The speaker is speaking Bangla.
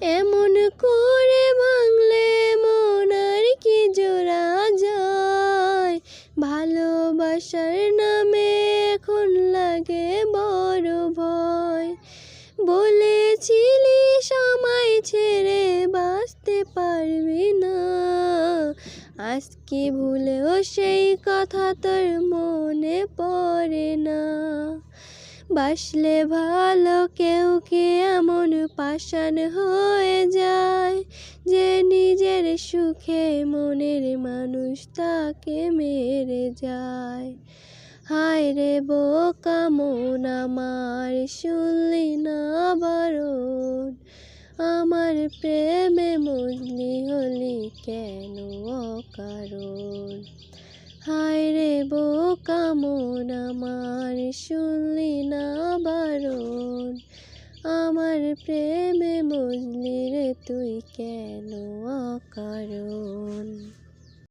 এমন করে ভাঙলে মন আর কি জোড়া যায়। ভালোবাসার নামে এখন লাগে বড় ভয়। বলেছিলি সময় ছেড়ে বাঁচতে পারবি না। আজকে ভুলেও সেই কথা তোর মনে পড়ে না। বাসলে ভালো কেউ কে এমন পাষাণ হয়ে যায়, যে নিজের সুখে মনের মানুষ তাকে মেরে যায়। হায় রে বোকা মন, আমার শুনলি না বারণ, আমার প্রেমে মজলি হলি কেন অকারণ? হায় রে বোকা মন, আমার শুনলি না বারণ আমার প্রেমে মজলি রে তুই কেন অকারণ?